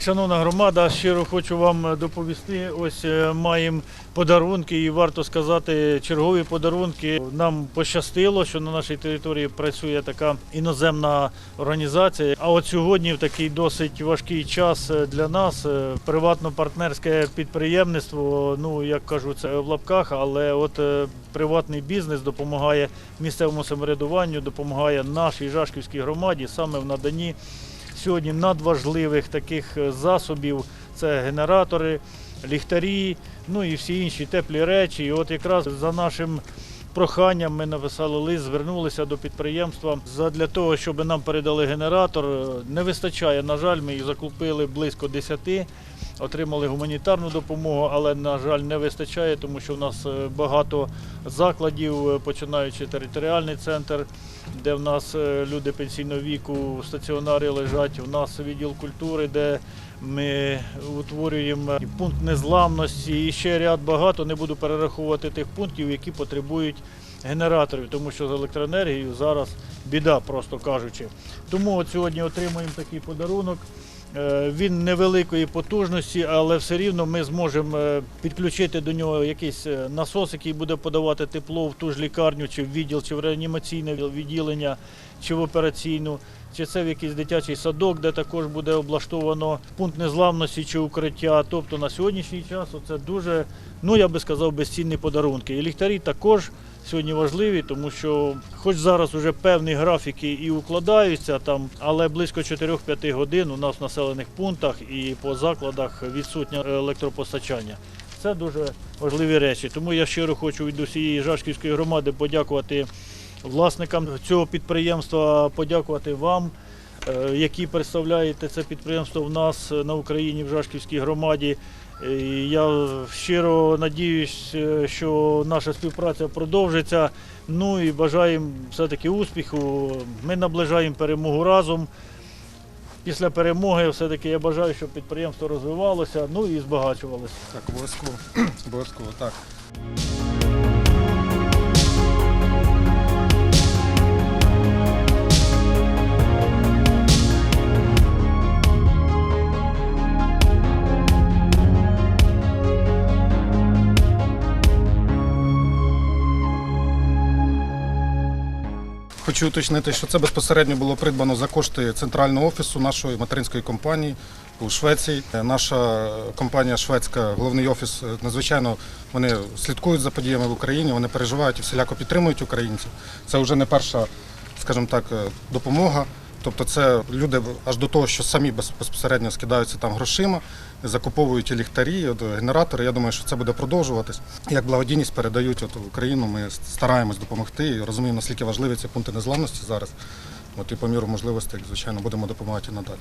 Шановна громада, щиро хочу вам доповісти. Ось е, маємо подарунки, і варто сказати, чергові подарунки. Нам пощастило, що на нашій території працює така іноземна організація. А от сьогодні, в такий досить важкий час е, для нас, е, приватно-партнерське підприємництво, ну як кажу, це в лапках, але от приватний бізнес допомагає місцевому самоврядуванню, допомагає нашій Жашківській громаді саме в наданні сьогодні надважливих таких е, засобів це генератори, ліхтарі, ну і всі інші теплі речі. І от якраз за нашим проханням ми написали лист, звернулися до підприємства для того, щоб нам передали генератор. Е, Не вистачає, на жаль, ми їх закупили близько 10. Отримали гуманітарну допомогу, але на жаль не вистачає, тому що в нас е, багато закладів, е, починаючи територіальний центр, де в нас е, люди пенсійного віку в стаціонарі лежать. У нас відділ культури, де ми утворюємо пункт незламності і ще ряд багато. Не буду перераховувати тих пунктів, які потребують генераторів, тому що з електроенергією зараз біда, просто кажучи. Тому от сьогодні отримуємо такий подарунок. Е, Він невеликої потужності, але все рівно ми зможемо е, підключити до нього якийсь е, насос, який буде подавати тепло в ту ж лікарню, чи в відділ, чи в реанімаційне відділення, чи в операційну, чи це в якийсь дитячий садок, де також буде облаштовано пункт незламності чи укриття. Тобто на сьогоднішній час це дуже, ну я би сказав, безцінні подарунки. І ліхтарі також сьогодні важливі, тому що хоч зараз вже певні графіки і укладаються там, але близько 4-5 годин у нас в населених пунктах і по закладах відсутнє електропостачання. Це дуже важливі речі. Тому я щиро хочу від усієї Жашківської громади подякувати власникам цього підприємства, подякувати вам, е, які представляєте це підприємство в нас е, на Україні в Жашківській громаді. Я щиро надіюсь, е, що наша співпраця продовжиться. Ну і бажаємо все-таки успіху. Ми наближаємо перемогу разом. Після перемоги все-таки я бажаю, щоб підприємство розвивалося, ну і збагачувалося. Так, обов'язково. Обов'язково, так. Хочу уточнити, що це безпосередньо було придбано за кошти центрального офісу нашої материнської компанії у Швеції. Наша компанія шведська, головний офіс, е, надзвичайно вони слідкують за подіями в Україні, вони переживають і всіляко підтримують українців. Це вже не перша, скажімо так, е, допомога. Тобто це люди аж до того, що самі безпосередньо скидаються там грошима, закуповують і ліхтарі, генератори. Я думаю, що це буде продовжуватись. Як благодійність передають от, в Україну, ми стараємось допомогти і розуміємо, наскільки важливі ці пункти незламності зараз. От, і по міру можливостей, звичайно, будемо допомагати надалі.